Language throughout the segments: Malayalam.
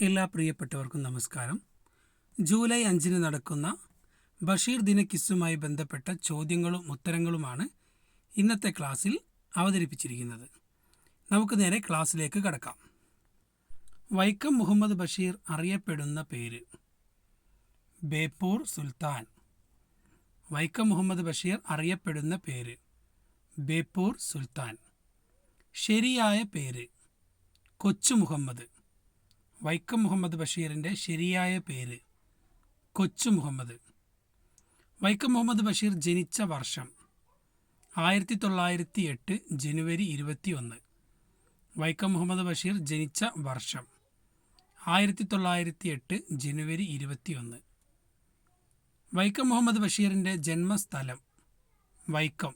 എല്ലാ പ്രിയപ്പെട്ടവർക്കും നമസ്കാരം. ജൂലൈ അഞ്ചിന് നടക്കുന്ന ബഷീർ ദിന കിസ്സുമായി ബന്ധപ്പെട്ട ചോദ്യങ്ങളും ഉത്തരങ്ങളുമാണ് ഇന്നത്തെ ക്ലാസ്സിൽ അവതരിപ്പിച്ചിരിക്കുന്നത്. നമുക്ക് നേരെ ക്ലാസ്സിലേക്ക് കടക്കാം. വൈക്കം മുഹമ്മദ് ബഷീർ അറിയപ്പെടുന്ന പേര് ബേപ്പൂർ സുൽത്താൻ. വൈക്കം മുഹമ്മദ് ബഷീർ അറിയപ്പെടുന്ന പേര് ബേപ്പൂർ സുൽത്താൻ. ശരിയായ പേര് കൊച്ചു മുഹമ്മദ്. വൈക്കം മുഹമ്മദ് ബഷീറിന്റെ ശരിയായ പേര് കൊച്ചു മുഹമ്മദ്. വൈക്കം മുഹമ്മദ് ബഷീർ ജനിച്ച വർഷം ആയിരത്തി തൊള്ളായിരത്തി എട്ട് ജനുവരി ഇരുപത്തി ഒന്ന് വൈക്കം മുഹമ്മദ് ബഷീർ ജനിച്ച വർഷം ആയിരത്തി തൊള്ളായിരത്തി എട്ട് ജനുവരി ഇരുപത്തി ഒന്ന് വൈക്കം മുഹമ്മദ് ബഷീറിന്റെ ജന്മസ്ഥലം വൈക്കം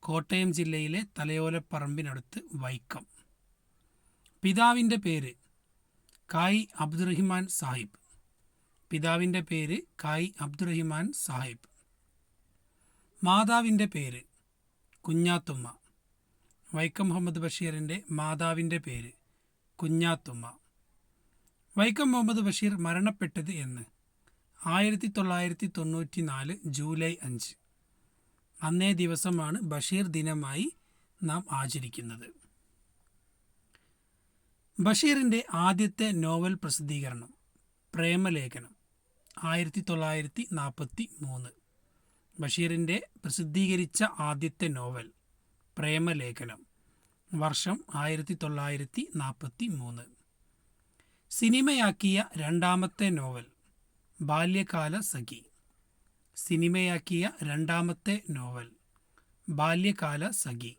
കോട്ടയം ജില്ലയിലെ തലയോലപ്പറമ്പിനടുത്ത് വൈക്കം. പിതാവിന്റെ പേര് കായ് അബ്ദുറഹിമാൻ സാഹിബ്. പിതാവിന്റെ പേര് കായ് അബ്ദുറഹിമാൻ സാഹിബ്. മാതാവിന്റെ പേര് കുഞ്ഞാത്തുമ്മ. വൈക്കം മുഹമ്മദ് ബഷീറിന്റെ മാതാവിന്റെ പേര് കുഞ്ഞാത്തുമ്മ. വൈക്കം മുഹമ്മദ് ബഷീർ മരണപ്പെട്ടത് എന്ന് ആയിരത്തി തൊള്ളായിരത്തി തൊണ്ണൂറ്റി നാല് ജൂലൈ അഞ്ച്. അന്നേ ദിവസമാണ് ബഷീർ ദിനമായി നാം ആചരിക്കുന്നത്. ബഷീറിന്റെ ആദ്യത്തെ നോവൽ പ്രസിദ്ധീകരണം പ്രേമലേഖനം ആയിരത്തി തൊള്ളായിരത്തി നാൽപ്പത്തി മൂന്ന് ബഷീറിന്റെ പ്രസിദ്ധീകരിച്ച ആദ്യത്തെ നോവൽ പ്രേമലേഖനം വർഷം ആയിരത്തി തൊള്ളായിരത്തി നാൽപ്പത്തി മൂന്ന് സിനിമയാക്കിയ രണ്ടാമത്തെ നോവൽ ബാല്യകാല സഖി. സിനിമയാക്കിയ രണ്ടാമത്തെ നോവൽ ബാല്യകാല സഖി.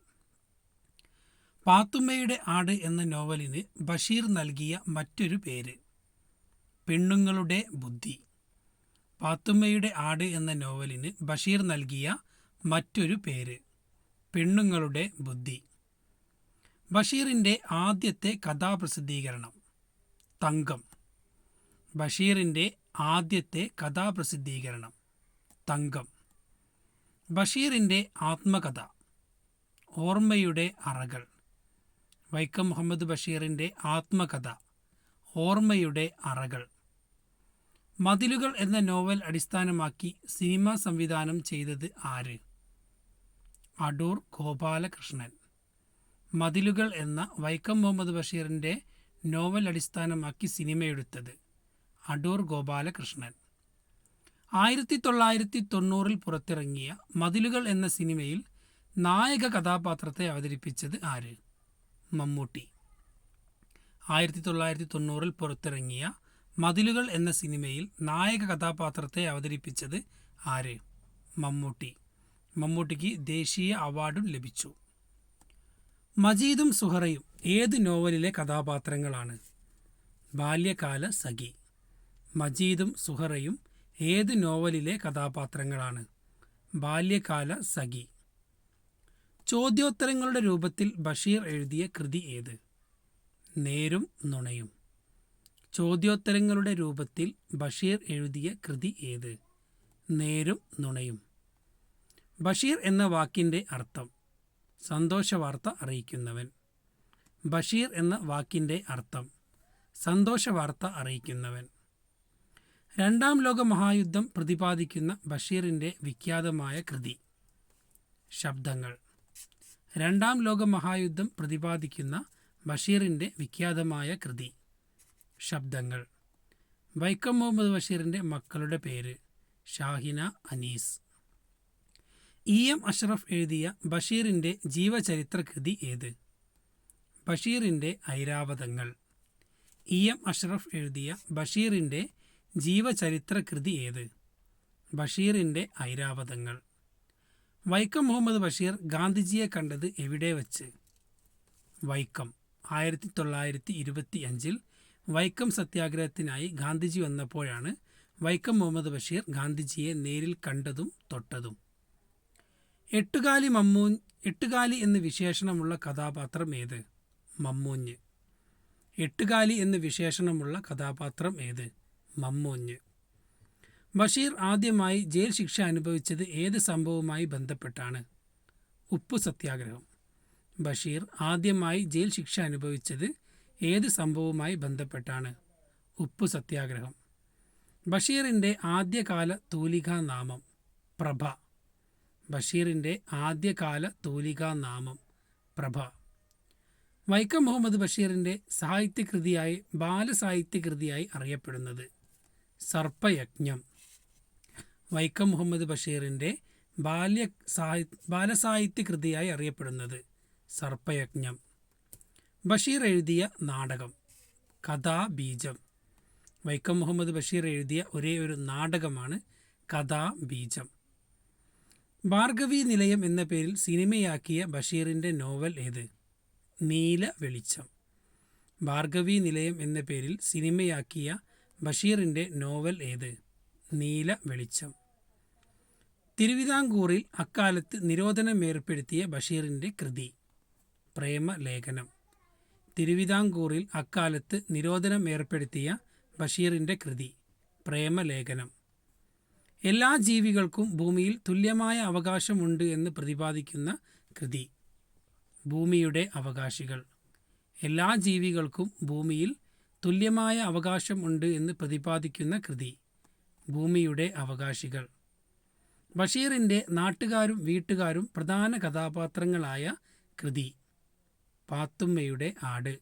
പാത്തുമ്മയുടെ ആട് എന്ന നോവലിന് ബഷീർ നൽകിയ മറ്റൊരു പേര്. പെണ്ണുങ്ങളുടെ ബുദ്ധി. പാത്തുമ്മയുടെ ആട് എന്ന നോവലിന് ബഷീർ നൽകിയ മറ്റൊരു പേര്. പെണ്ണുങ്ങളുടെ ബുദ്ധി. ബഷീറിന്റെ ആദ്യത്തെ കഥാപ്രസിദ്ധീകരണം. തങ്കം. ബഷീറിന്റെ ആദ്യത്തെ കഥാപ്രസിദ്ധീകരണം. തങ്കം. ബഷീറിന്റെ ആത്മകഥ. ഓർമ്മയുടെ അറകൾ. വൈക്കം മുഹമ്മദ് ബഷീറിന്റെ ആത്മകഥ ഓർമ്മയുടെ അറകൾ. മതിലുകൾ എന്ന നോവൽ അടിസ്ഥാനമാക്കി സിനിമ സംവിധാനം ചെയ്തത് ആര്? അടൂർ ഗോപാലകൃഷ്ണൻ. മതിലുകൾ എന്ന വൈക്കം മുഹമ്മദ് ബഷീറിന്റെ നോവൽ അടിസ്ഥാനമാക്കി സിനിമയെടുത്തത് അടൂർ ഗോപാലകൃഷ്ണൻ. ആയിരത്തി തൊള്ളായിരത്തി തൊണ്ണൂറിൽ പുറത്തിറങ്ങിയ മതിലുകൾ എന്ന സിനിമയിൽ നായക കഥാപാത്രത്തെ അവതരിപ്പിച്ചത് ആര്? മമ്മൂട്ടി. ആയിരത്തി തൊള്ളായിരത്തി തൊണ്ണൂറിൽ പുറത്തിറങ്ങിയ മതിലുകൾ എന്ന സിനിമയിൽ നായക കഥാപാത്രത്തെ അവതരിപ്പിച്ചത് ആര്? മമ്മൂട്ടി. മമ്മൂട്ടിക്ക് ദേശീയ അവാർഡും ലഭിച്ചു. മജീദും സുഹറയും ഏത് നോവലിലെ കഥാപാത്രങ്ങളാണ്? ബാല്യകാല സഖി. മജീദും സുഹറയും ഏത് നോവലിലെ കഥാപാത്രങ്ങളാണ്? ബാല്യകാല സഖി. ചോദ്യോത്തരങ്ങളുടെ രൂപത്തിൽ ബഷീർ എഴുതിയ കൃതി ഏത്? നേരും നുണയും. ചോദ്യോത്തരങ്ങളുടെ രൂപത്തിൽ ബഷീർ എഴുതിയ കൃതി ഏത്? നേരും നുണയും. ബഷീർ എന്ന വാക്കിന്റെ അർത്ഥം സന്തോഷവാർത്ത അറിയിക്കുന്നവൻ. ബഷീർ എന്ന വാക്കിന്റെ അർത്ഥം സന്തോഷവാർത്ത അറിയിക്കുന്നവൻ. രണ്ടാം ലോക മഹായുദ്ധം പ്രതിപാദിക്കുന്ന ബഷീറിന്റെ വിഖ്യാതമായ കൃതി. ശബ്ദങ്ങൾ. രണ്ടാം ലോക മഹായുദ്ധം പ്രതിപാദിക്കുന്ന ബഷീറിന്റെ വിഖ്യാതമായ കൃതി. ശബ്ദങ്ങൾ. വൈക്കം മുഹമ്മദ് ബഷീറിന്റെ മക്കളുടെ പേര് ഷാഹിന അനീസ്. ഇ. എം. അഷ്റഫ് എഴുതിയ ബഷീറിന്റെ ജീവചരിത്ര കൃതി ഏത്? ബഷീറിന്റെ ഐരാവതങ്ങൾ. ഇ. എം. അഷ്റഫ് എഴുതിയ ബഷീറിന്റെ ജീവചരിത്ര കൃതി ഏത്? ബഷീറിന്റെ ഐരാവതങ്ങൾ. വൈക്കം മുഹമ്മദ് ബഷീർ ഗാന്ധിജിയെ കണ്ടത് എവിടെ വച്ച്? വൈക്കം ആയിരത്തി തൊള്ളായിരത്തി ഇരുപത്തി അഞ്ചിൽ വൈക്കം സത്യാഗ്രഹത്തിനായി ഗാന്ധിജി വന്നപ്പോഴാണ് വൈക്കം മുഹമ്മദ് ബഷീർ ഗാന്ധിജിയെ നേരിൽ കണ്ടതും തൊട്ടതും. എട്ടുകാലി മമ്മൂ എട്ടുകാലി എന്ന് വിശേഷണമുള്ള കഥാപാത്രം ഏത്? മമ്മൂഞ്ഞ്. എട്ടുകാലി എന്ന് വിശേഷണമുള്ള കഥാപാത്രം ഏത്? മമ്മൂഞ്ഞ്. ബഷീർ ആദ്യമായി ജയിൽ ശിക്ഷ അനുഭവിച്ചത് ഏത് സംഭവവുമായി ബന്ധപ്പെട്ടാണ്? ഉപ്പു സത്യാഗ്രഹം. ബഷീർ ആദ്യമായി ജയിൽ ശിക്ഷ അനുഭവിച്ചത് ഏത് സംഭവവുമായി ബന്ധപ്പെട്ടാണ്? ഉപ്പു സത്യാഗ്രഹം. ബഷീറിന്റെ ആദ്യകാല തൂലികാ നാമം പ്രഭ. ബഷീറിന്റെ ആദ്യകാല തൂലികാ നാമം പ്രഭ. വൈക്കം മുഹമ്മദ് ബഷീറിന്റെ സാഹിത്യകൃതിയായി ബാലസാഹിത്യകൃതിയായി അറിയപ്പെടുന്നത് സർപ്പയജ്ഞം. വൈക്കം മുഹമ്മദ് ബഷീറിന്റെ ബാല്യ സാഹി ബാലസാഹിത്യ കൃതിയായി അറിയപ്പെടുന്നത് സർപ്പയജ്ഞം. ബഷീർ എഴുതിയ നാടകം കഥാബീജം വൈക്കം മുഹമ്മദ് ബഷീർ എഴുതിയ ഒരേ ഒരു നാടകമാണ് കഥാബീജം ഭാർഗവി നിലയം എന്ന പേരിൽ സിനിമയാക്കിയ ബഷീറിന്റെ നോവൽ ഏത്? നീല വെളിച്ചം. ഭാർഗവി നിലയം എന്ന പേരിൽ സിനിമയാക്കിയ ബഷീറിന്റെ നോവൽ ഏത്? നീല വെളിച്ചം. തിരുവിതാംകൂറിൽ അക്കാലത്ത് നിരോധനം ഏർപ്പെടുത്തിയ ബഷീറിന്റെ കൃതി പ്രേമലേഖനം. തിരുവിതാംകൂറിൽ അക്കാലത്ത് നിരോധനം ഏർപ്പെടുത്തിയ ബഷീറിന്റെ കൃതി പ്രേമലേഖനം. എല്ലാ ജീവികൾക്കും ഭൂമിയിൽ തുല്യമായ അവകാശമുണ്ട് എന്ന് പ്രതിപാദിക്കുന്ന കൃതി ഭൂമിയുടെ അവകാശികൾ. എല്ലാ ജീവികൾക്കും ഭൂമിയിൽ തുല്യമായ അവകാശമുണ്ട് എന്ന് പ്രതിപാദിക്കുന്ന കൃതി ഭൂമിയുടെ അവകാശികൾ. ബഷീറിന്റെ നാട്ടുകാരും വീട്ടുകാരും പ്രധാന കഥാപാത്രങ്ങളായ കൃതി പാത്തുമ്മയുടെ ആട്.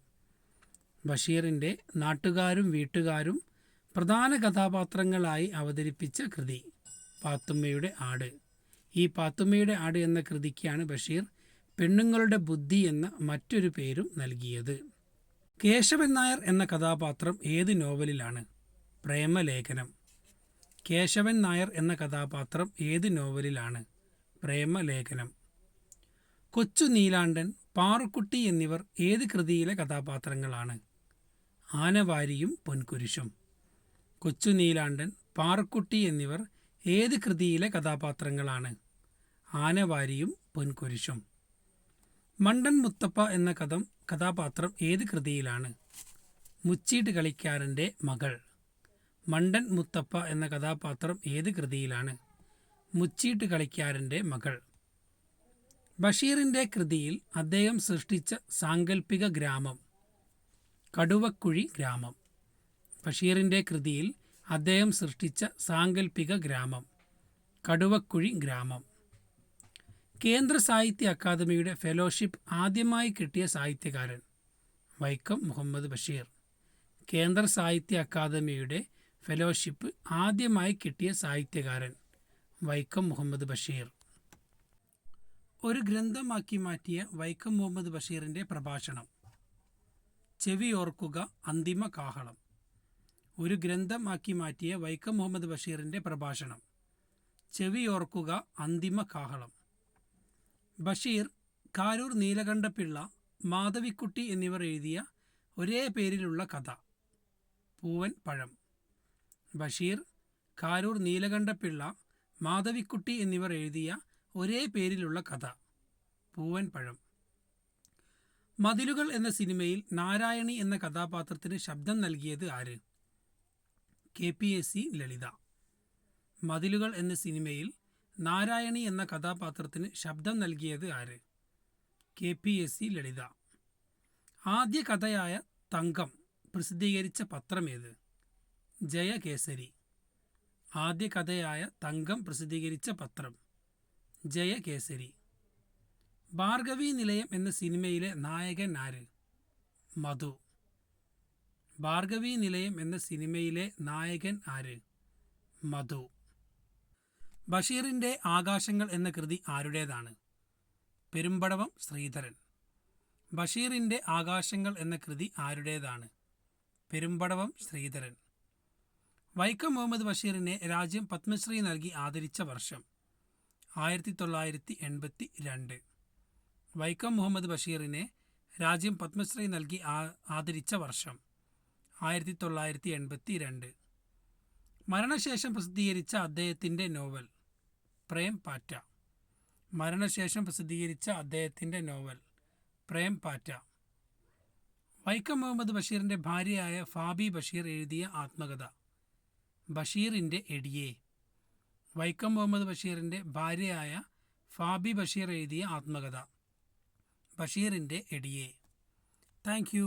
ബഷീറിന്റെ നാട്ടുകാരും വീട്ടുകാരും പ്രധാന കഥാപാത്രങ്ങളായി അവതരിപ്പിച്ച കൃതി പാത്തുമ്മയുടെ ആട്. ഈ പാത്തുമ്മയുടെ ആട് എന്ന കൃതിക്കാണ് ബഷീർ പെണ്ണുങ്ങളുടെ ബുദ്ധി എന്ന മറ്റൊരു പേരും നൽകിയത്. കേശവൻ നായർ എന്ന കഥാപാത്രം ഏത് നോവലിലാണ്? പ്രേമലേഖനം. കേശവൻ നായർ എന്ന കഥാപാത്രം ഏത് നോവലിലാണ്? പ്രേമലേഖനം. കൊച്ചു നീലാണ്ടൻ പാറുക്കുട്ടി എന്നിവർ ഏത് കൃതിയിലെ കഥാപാത്രങ്ങളാണ്? ആനവാരിയും പൊൻകുരിശും. കൊച്ചു നീലാണ്ടൻ പാറുക്കുട്ടി എന്നിവർ ഏത് കൃതിയിലെ കഥാപാത്രങ്ങളാണ്? ആനവാരിയും പൊൻകുരിശും. മണ്ടൻ മുത്തപ്പ എന്ന കഥം കഥാപാത്രം ഏത് കൃതിയിലാണ്? മുച്ചീട്ട് കളിക്കാരന്റെ മകൾ. മണ്ടൻ മുത്തപ്പ എന്ന കഥാപാത്രം ഏത് കൃതിയിലാണ്? മുച്ചീട്ട് കളിക്കാരന്റെ മകൾ. ബഷീറിന്റെ കൃതിയിൽ അദ്ദേഹം സൃഷ്ടിച്ച സാങ്കല്പിക ഗ്രാമം കടുവക്കുഴി ഗ്രാമം. ബഷീറിന്റെ കൃതിയിൽ അദ്ദേഹം സൃഷ്ടിച്ച സാങ്കല്പിക ഗ്രാമം കടുവക്കുഴി ഗ്രാമം. കേന്ദ്ര സാഹിത്യ അക്കാദമിയുടെ ഫെലോഷിപ്പ് ആദ്യമായി കിട്ടിയ സാഹിത്യകാരൻ വൈക്കം മുഹമ്മദ് ബഷീർ. കേന്ദ്ര സാഹിത്യ അക്കാദമിയുടെ ഫെലോഷിപ്പ് ആദ്യമായി കിട്ടിയ സാഹിത്യകാരൻ വൈക്കം മുഹമ്മദ് ബഷീർ. ഒരു ഗ്രന്ഥമാക്കി മാറ്റിയ വൈക്കം മുഹമ്മദ് ബഷീറിന്റെ പ്രഭാഷണം. ചെവി ഓർക്കുക അന്തിമ കാഹളം. ഒരു ഗ്രന്ഥമാക്കി മാറ്റിയ വൈക്കം മുഹമ്മദ് ബഷീറിന്റെ പ്രഭാഷണം. ചെവി ഓർക്കുക അന്തിമ കാഹളം. ബഷീർ കാരൂർ നീലകണ്ഠപിള്ള മാധവിക്കുട്ടി എന്നിവർ എഴുതിയ ഒരേ പേരിലുള്ള കഥ. പൂവൻ പഴം. ബഷീർ കാരൂർ നീലകണ്ഠപിള്ള മാധവിക്കുട്ടി എന്നിവർ എഴുതിയ ഒരേ പേരിലുള്ള കഥ പൂവൻ പഴം മതിലുകൾ എന്ന സിനിമയിൽ നാരായണി എന്ന കഥാപാത്രത്തിന് ശബ്ദം നൽകിയത് ആര്? K P S C Lalitha. Mathilukal എന്ന സിനിമയിൽ നാരായണി എന്ന കഥാപാത്രത്തിന് ശബ്ദം നൽകിയത് ആര്? K P S C Lalitha. ആദ്യ കഥയായ തങ്കം പ്രസിദ്ധീകരിച്ച പത്രം പത്രമേത്? ജയകേസരി. ആദ്യ കഥയായ തങ്കം പ്രസിദ്ധീകരിച്ച പത്രം. ജയകേസരി. ഭാർഗവി നിലയം എന്ന സിനിമയിലെ നായകൻ ആര്? മധു. ഭാർഗവി നിലയം എന്ന സിനിമയിലെ നായകൻ ആര്? മധു. ബഷീറിന്റെ ആകാശങ്ങൾ എന്ന കൃതി ആരുടേതാണ്? പെരുമ്പടവം ശ്രീധരൻ. ബഷീറിന്റെ ആകാശങ്ങൾ എന്ന കൃതി ആരുടേതാണ്? പെരുമ്പടവം ശ്രീധരൻ. വൈക്കം മുഹമ്മദ് ബഷീറിനെ രാജ്യം പത്മശ്രീ നൽകി ആദരിച്ച വർഷം. ആയിരത്തി തൊള്ളായിരത്തി എൺപത്തി രണ്ട് വൈക്കം മുഹമ്മദ് ബഷീറിനെ രാജ്യം പത്മശ്രീ നൽകി ആദരിച്ച വർഷം. ആയിരത്തി തൊള്ളായിരത്തി എൺപത്തി രണ്ട് മരണശേഷം പ്രസിദ്ധീകരിച്ച അദ്ദേഹത്തിന്റെ നോവൽ പ്രേം പാറ്റ. മരണശേഷം പ്രസിദ്ധീകരിച്ച അദ്ദേഹത്തിന്റെ നോവൽ പ്രേം പാറ്റ. വൈക്കം മുഹമ്മദ് ബഷീറിന്റെ ഭാര്യയായ ഫാബി ബഷീർ എഴുതിയ ആത്മകഥ. ബഷീറിന്റെ എടിയെ വൈക്കം മുഹമ്മദ് ബഷീറിന്റെ ഭാര്യയായ ഫാബി ബഷീർ എഴുതിയ ആത്മകഥ. ബഷീറിന്റെ എടിയെ താങ്ക്